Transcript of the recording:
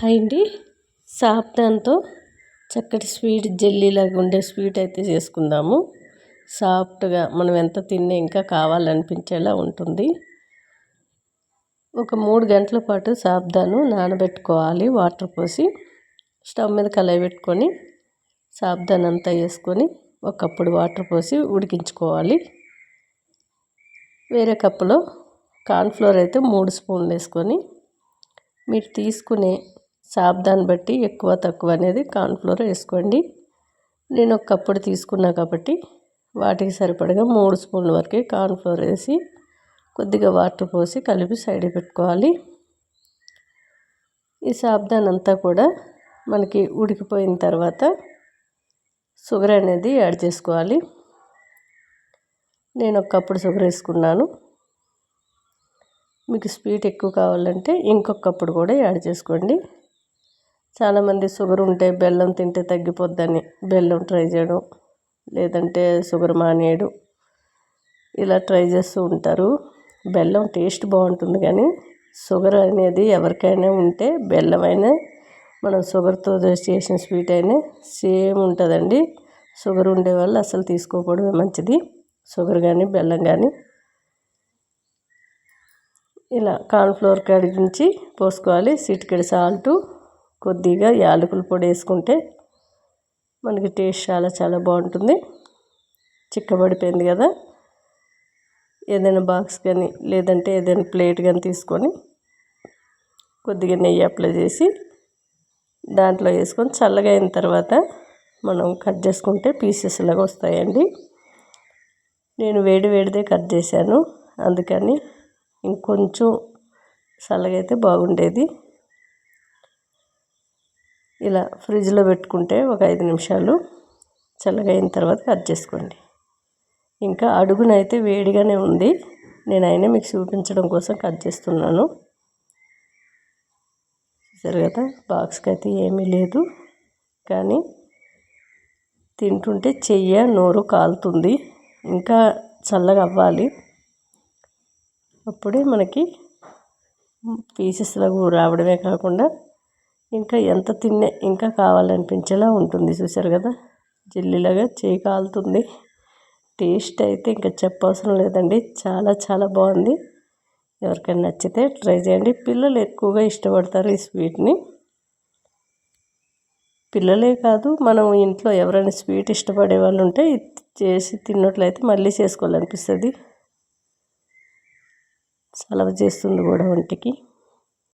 Hi అండి చక్కటి sweet జెల్లీలాగా ఉండే స్వీట్ అయితే చేసుకుందాము. సాఫ్ట్గా మనం ఎంత తిన్నా ఇంకా కావాలనిపించేలా ఉంటుంది. ఒక మూడు గంటల పాటు సాబ్దాను నానబెట్టుకోవాలి. వాటర్ పోసి స్టవ్ మీద కలయి పెట్టుకొని సాబ్దాన్ అంతా వేసుకొని ఒక కప్పుడు వాటర్ పోసి ఉడికించుకోవాలి. వేరే కప్పులో కార్న్ఫ్లోర్ అయితే మూడు స్పూన్లు వేసుకొని మీరు తీసుకునే సాబ్దాన్ని బట్టి ఎక్కువ తక్కువ అనేది కార్న్ఫ్లోర్ వేసుకోండి. నేను ఒక కప్పుడు తీసుకున్నా కాబట్టి వాటికి సరిపడగా మూడు స్పూన్ల వరకు కార్న్ఫ్లోర్ వేసి కొద్దిగా వాటర్ పోసి కలిపి సైడ్ పెట్టుకోవాలి. ఈ సాబ్దాన్ అంతా కూడా మనకి ఉడికిపోయిన తర్వాత షుగర్ అనేది యాడ్ చేసుకోవాలి. నేను ఒక కప్పుడు షుగర్ వేసుకున్నాను. మీకు స్వీట్ ఎక్కువ కావాలంటే ఇంకొక కప్పుడు కూడా యాడ్ చేసుకోండి. చాలామంది షుగర్ ఉంటే బెల్లం తింటే తగ్గిపోద్దని బెల్లం ట్రై చేయడం లేదంటే షుగర్ మానేయడం ఇలా ట్రై చేస్తూ ఉంటారు. బెల్లం టేస్ట్ బాగుంటుంది కానీ షుగర్ అనేది ఎవరికైనా ఉంటే బెల్లం అయినా మనం షుగర్తో చేసిన స్వీట్ అయినా సేమ్ ఉంటుందండి. షుగర్ ఉండే వాళ్ళు అసలు తీసుకోకపోవడమే మంచిది. షుగర్ కానీ బెల్లం కానీ. ఇలా కార్న్ఫ్లోర్ కడిగించి పోసుకోవాలి. సిటికెడు సాల్టు కొద్దిగా యాలకుల పొడి వేసుకుంటే మనకి టేస్ట్ చాలా చాలా బాగుంటుంది. చిక్కబడిపోయింది కదా. ఏదైనా బాక్స్ కానీ లేదంటే ఏదైనా ప్లేట్ కానీ తీసుకొని కొద్దిగా నెయ్యి అప్లై చేసి దాంట్లో వేసుకొని చల్లగా అయిన తర్వాత మనం కట్ చేసుకుంటే పీసెస్ లాగా వస్తాయండి. నేను వేడి వేడిదే కట్ చేశాను. అందుకని ఇంకొంచెం చల్లగా అయితే బాగుండేది. ఇలా ఫ్రిడ్జ్లో పెట్టుకుంటే ఒక ఐదు నిమిషాలు చల్లగా అయిన తర్వాత కట్ చేసుకోండి. ఇంకా అడుగునైతే వేడిగానే ఉంది. నేను అయినా మీకు చూపించడం కోసం కట్ చేస్తున్నాను. చూసారు కదా బాక్స్కి అయితే ఏమీ లేదు. కానీ తింటుంటే చెయ్య నోరు కాలుతుంది. ఇంకా చల్లగా అవ్వాలి. అప్పుడే మనకి పీసెస్లాగా రావడమే కాకుండా ఇంకా ఎంత తిన్నా ఇంకా కావాలనిపించేలా ఉంటుంది. చూసారు కదా? జిల్లీలాగా చేయి కాలుతుంది. టేస్ట్ అయితే ఇంకా చెప్పవసరం లేదండి. చాలా చాలా బాగుంది. ఎవరికైనా నచ్చితే ట్రై చేయండి. పిల్లలు ఎక్కువగా ఇష్టపడతారు ఈ స్వీట్ని. పిల్లలే కాదు మనం ఇంట్లో ఎవరైనా స్వీట్ ఇష్టపడే వాళ్ళు ఉంటే చేసి తిన్నట్లయితే మళ్ళీ చేసుకోవాలనిపిస్తుంది. సెలవు చేస్తుంది కూడా ఒంటికి.